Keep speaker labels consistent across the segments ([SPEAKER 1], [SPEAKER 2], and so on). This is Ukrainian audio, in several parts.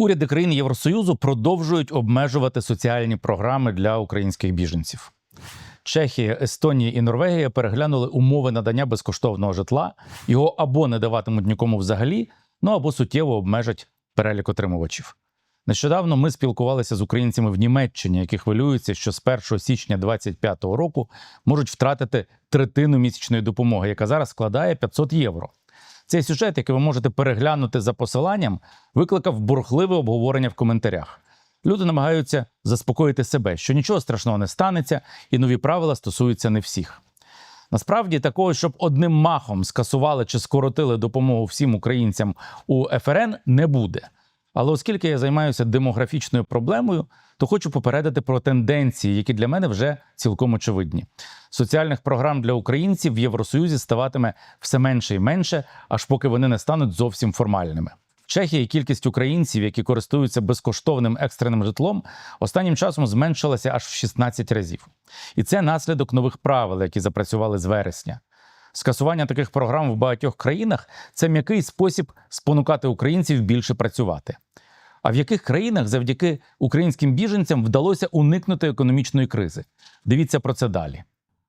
[SPEAKER 1] Уряди країн Євросоюзу продовжують обмежувати соціальні програми для українських біженців. Чехія, Естонія і Норвегія переглянули умови надання безкоштовного житла. Його або не даватимуть нікому взагалі, ну або суттєво обмежать перелік отримувачів. Нещодавно ми спілкувалися з українцями в Німеччині, які хвилюються, що з 1 січня 2025 року можуть втратити третину місячної допомоги, яка зараз складає 500 євро. Цей сюжет, який ви можете переглянути за посиланням, викликав бурхливе обговорення в коментарях. Люди намагаються заспокоїти себе, що нічого страшного не станеться, і нові правила стосуються не всіх. Насправді, такого, щоб одним махом скасували чи скоротили допомогу всім українцям у ФРН, не буде. Але оскільки я займаюся демографічною проблемою, то хочу попередити про тенденції, які для мене вже цілком очевидні. Соціальних програм для українців в Євросоюзі ставатиме все менше і менше, аж поки вони не стануть зовсім формальними. В Чехії кількість українців, які користуються безкоштовним екстреним житлом, останнім часом зменшилася аж в 16 разів. І це наслідок нових правил, які запрацювали з вересня. Скасування таких програм в багатьох країнах це м'який спосіб спонукати українців більше працювати. А в яких країнах завдяки українським біженцям вдалося уникнути економічної кризи? Дивіться про це далі.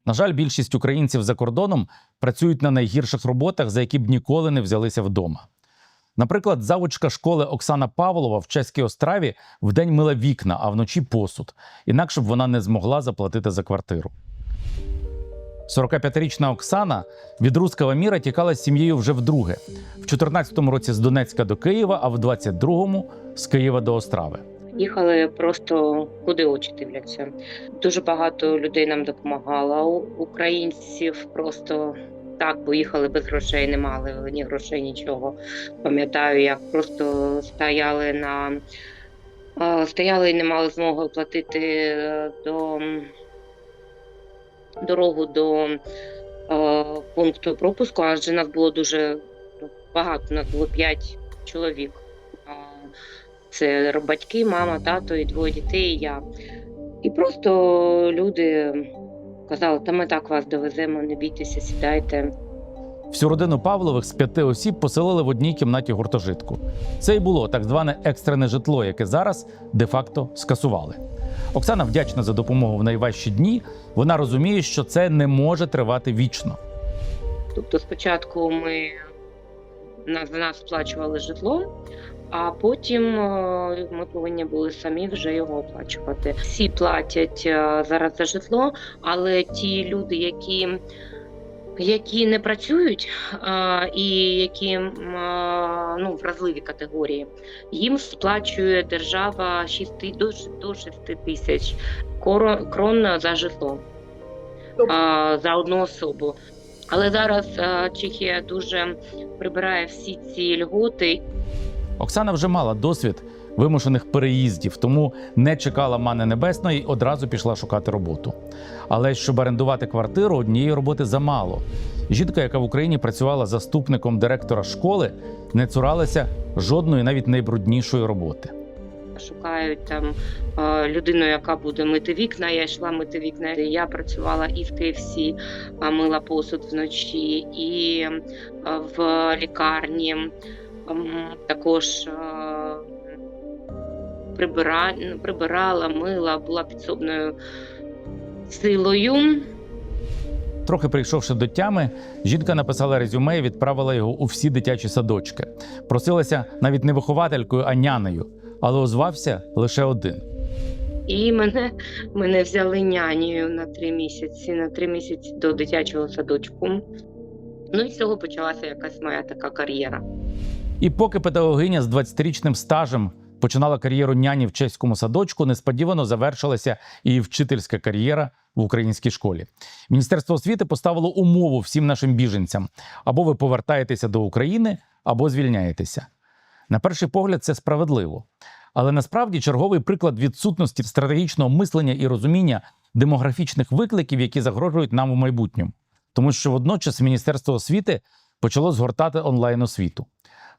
[SPEAKER 1] На жаль, більшість українців за кордоном працюють на найгірших роботах, за які б ніколи не взялися вдома. Наприклад, завучка школи Оксана Павлова в чеській остраві вдень мила вікна, а вночі посуд, інакше б вона не змогла заплатити за квартиру. 45-річна Оксана від руського міра тікала з сім'єю вже вдруге. В 14-му році з Донецька до Києва, а в 22-му з Києва до Острави.
[SPEAKER 2] Їхали просто куди очі дивляться. Дуже багато людей нам допомагало. Українців просто так, бо їхали без грошей, не мали ні грошей, нічого. Пам'ятаю, як просто стояли на стояли і не мали змоги оплатити е, до дорогу до е, пункту пропуску, адже нас було дуже багато, нас було п'ять чоловік. Це батьки, мама, тато і двоє дітей, і я. І просто люди казали, та ми так вас довеземо, не бійтеся, сідайте.
[SPEAKER 1] Всю родину Павлових з п'яти осіб поселили в одній кімнаті гуртожитку. Це й було так зване екстрене житло, яке зараз де-факто скасували. Оксана вдячна за допомогу в найважчі дні. Вона розуміє, що це не може тривати вічно.
[SPEAKER 2] Тобто спочатку ми за нас сплачували житло, а потім е, ми повинні були самі вже його оплачувати. Всі платять е, зараз за житло, але ті люди, які які не працюють а, і які ну, вразливі категорії, їм сплачує держава 6, до, до 6 тисяч крон за житло а, за одну особу. Але зараз а, Чехія дуже прибирає всі ці льготи
[SPEAKER 1] Оксана вже мала досвід вимушених переїздів, тому не чекала мани небесної і одразу пішла шукати роботу. Але щоб орендувати квартиру, однієї роботи замало. Жінка, яка в Україні працювала заступником директора школи, не цуралася жодної, навіть найбруднішої роботи.
[SPEAKER 2] шукають там е, людину, яка буде мити вікна. Я йшла мити вікна. Я працювала і в KFC, мила посуд вночі, і е, в лікарні також е, прибира, прибирала, мила, була підсобною силою.
[SPEAKER 1] Трохи прийшовши до тями, жінка написала резюме і відправила його у всі дитячі садочки. Просилася навіть не вихователькою, а нянею, але озвався лише один.
[SPEAKER 2] І мене, мене взяли нянею на три місяці, на три місяці до дитячого садочку. Ну і з цього почалася якась моя така кар'єра.
[SPEAKER 1] І поки педагогиня з 20-річним стажем починала кар'єру няні в чеському садочку, несподівано завершилася її вчительська кар'єра в українській школі. Міністерство освіти поставило умову всім нашим біженцям: або ви повертаєтеся до України, або звільняєтеся. На перший погляд, це справедливо. Але насправді черговий приклад відсутності стратегічного мислення і розуміння демографічних викликів, які загрожують нам у майбутньому. Тому що водночас Міністерство освіти почало згортати онлайн освіту.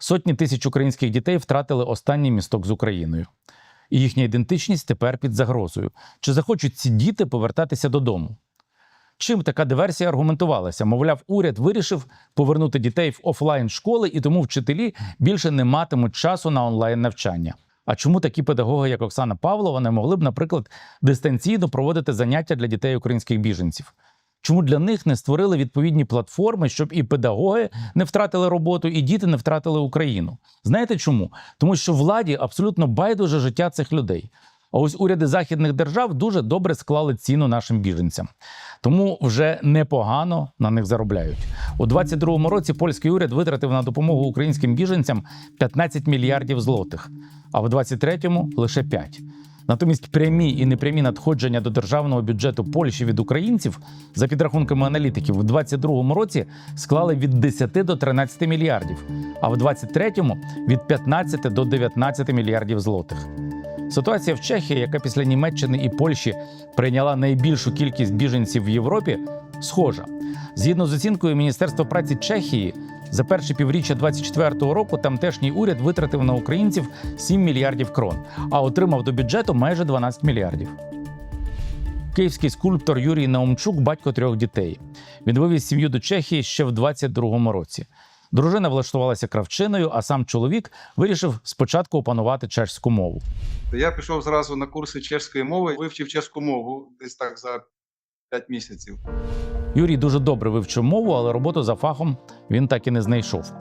[SPEAKER 1] Сотні тисяч українських дітей втратили останній місток з Україною. І їхня ідентичність тепер під загрозою. Чи захочуть ці діти повертатися додому? Чим така диверсія аргументувалася? Мовляв, уряд вирішив повернути дітей в офлайн школи, і тому вчителі більше не матимуть часу на онлайн навчання. А чому такі педагоги, як Оксана Павлова, не могли б, наприклад, дистанційно проводити заняття для дітей українських біженців? Чому для них не створили відповідні платформи, щоб і педагоги не втратили роботу, і діти не втратили Україну? Знаєте чому? Тому що владі абсолютно байдуже життя цих людей. А ось уряди західних держав дуже добре склали ціну нашим біженцям, тому вже непогано на них заробляють. У 22-му році польський уряд витратив на допомогу українським біженцям 15 мільярдів злотих, а в 23-му – лише 5. Натомість прямі і непрямі надходження до державного бюджету Польщі від українців, за підрахунками аналітиків, у 2022 році склали від 10 до 13 мільярдів, а в 2023 – від 15 до 19 мільярдів злотих. Ситуація в Чехії, яка після Німеччини і Польщі прийняла найбільшу кількість біженців в Європі, схожа. Згідно з оцінкою Міністерства праці Чехії, за перше півріччя 2024 року тамтешній уряд витратив на українців 7 мільярдів крон, а отримав до бюджету майже 12 мільярдів. Київський скульптор Юрій Наумчук батько трьох дітей. Він вивіз сім'ю до Чехії ще в 22-му році. Дружина влаштувалася кравчиною, а сам чоловік вирішив спочатку опанувати чешську мову.
[SPEAKER 3] Я пішов зразу на курси чеської мови, вивчив чеську мову десь так за 5 місяців.
[SPEAKER 1] Юрій дуже добре вивчив мову, але роботу за фахом він так і не знайшов.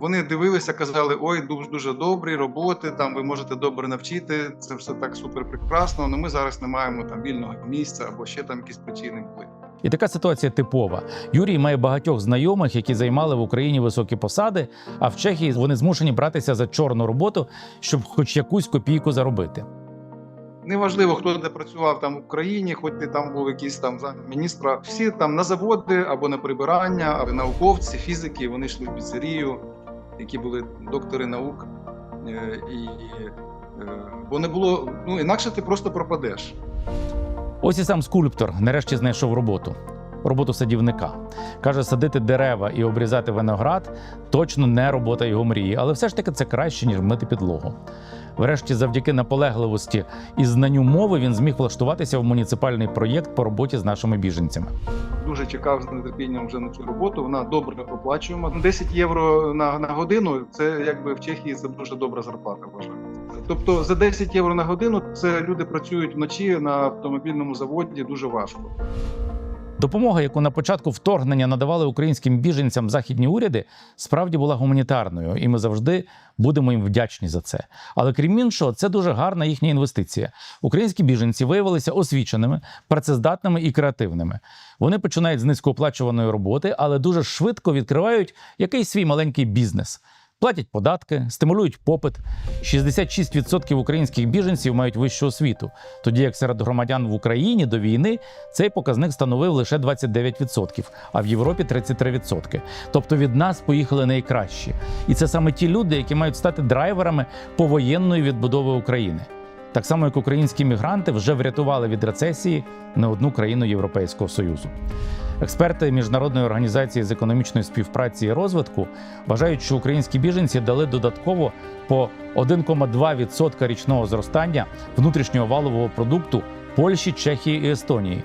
[SPEAKER 3] Вони дивилися, казали: ой, дуже дуже добрі роботи. Там ви можете добре навчити. Це все так супер прекрасно. але ми зараз не маємо там вільного місця або ще там якісь причини були.
[SPEAKER 1] І така ситуація типова. Юрій має багатьох знайомих, які займали в Україні високі посади, а в Чехії вони змушені братися за чорну роботу, щоб хоч якусь копійку заробити.
[SPEAKER 3] Неважливо, хто де працював там в Україні, хоч ти там був якийсь там міністра. Всі там на заводи або на прибирання, або науковці, фізики. Вони йшли в піцерію, які були доктори наук. Е, І, е, бо не було, ну інакше ти просто пропадеш.
[SPEAKER 1] Ось і сам скульптор нарешті знайшов роботу. Роботу садівника. Каже, садити дерева і обрізати виноград точно не робота його мрії, але все ж таки це краще, ніж мити підлогу. Врешті, завдяки наполегливості і знанню мови, він зміг влаштуватися в муніципальний проєкт по роботі з нашими біженцями.
[SPEAKER 3] Дуже чекав з нетерпінням вже на цю роботу. Вона добре оплачуємо. 10 євро на, на годину це якби в Чехії це дуже добра зарплата. Вважаю. Тобто за 10 євро на годину це люди працюють вночі на автомобільному заводі дуже важко.
[SPEAKER 1] Допомога, яку на початку вторгнення надавали українським біженцям західні уряди, справді була гуманітарною, і ми завжди будемо їм вдячні за це. Але крім іншого, це дуже гарна їхня інвестиція. Українські біженці виявилися освіченими, працездатними і креативними. Вони починають з низькооплачуваної роботи, але дуже швидко відкривають якийсь свій маленький бізнес. Платять податки, стимулюють попит. 66% українських біженців мають вищу освіту, тоді як серед громадян в Україні до війни цей показник становив лише 29%, а в Європі 33%. Тобто від нас поїхали найкращі. І це саме ті люди, які мають стати драйверами повоєнної відбудови України. Так само, як українські мігранти вже врятували від рецесії не одну країну Європейського Союзу. Експерти Міжнародної організації з економічної співпраці і розвитку вважають, що українські біженці дали додатково по 1,2% річного зростання внутрішнього валового продукту Польщі, Чехії і Естонії,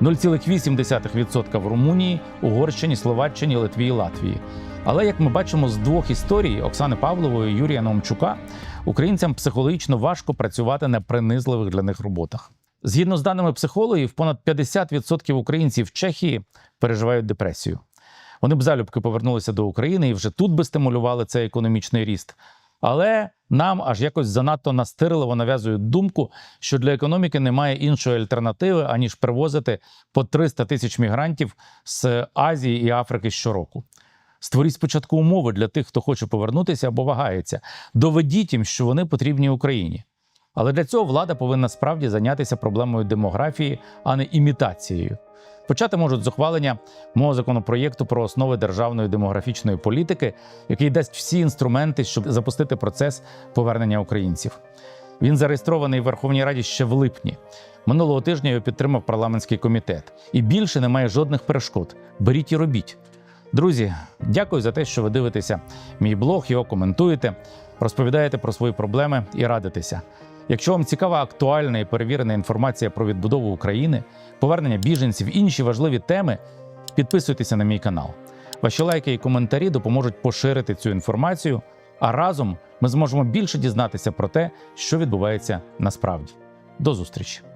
[SPEAKER 1] 0,8% в Румунії, Угорщині, Словаччині, Литві і Латвії. Але як ми бачимо з двох історій Оксани Павлової і Юрія Номчука, українцям психологічно важко працювати на принизливих для них роботах. Згідно з даними психологів, понад 50% українців в Чехії переживають депресію. Вони б залюбки повернулися до України і вже тут би стимулювали цей економічний ріст. Але нам аж якось занадто настирливо нав'язують думку, що для економіки немає іншої альтернативи, аніж привозити по 300 тисяч мігрантів з Азії і Африки щороку. Створіть спочатку умови для тих, хто хоче повернутися або вагається. Доведіть їм, що вони потрібні Україні. Але для цього влада повинна справді зайнятися проблемою демографії, а не імітацією. Почати можуть з ухвалення мого законопроєкту про основи державної демографічної політики, який дасть всі інструменти, щоб запустити процес повернення українців. Він зареєстрований в Верховній Раді ще в липні. Минулого тижня його підтримав парламентський комітет. І більше немає жодних перешкод. Беріть і робіть. Друзі, дякую за те, що ви дивитеся мій блог, його коментуєте, розповідаєте про свої проблеми і радитеся. Якщо вам цікава актуальна і перевірена інформація про відбудову України, повернення біженців, інші важливі теми, підписуйтеся на мій канал. Ваші лайки і коментарі допоможуть поширити цю інформацію, а разом ми зможемо більше дізнатися про те, що відбувається насправді. До зустрічі!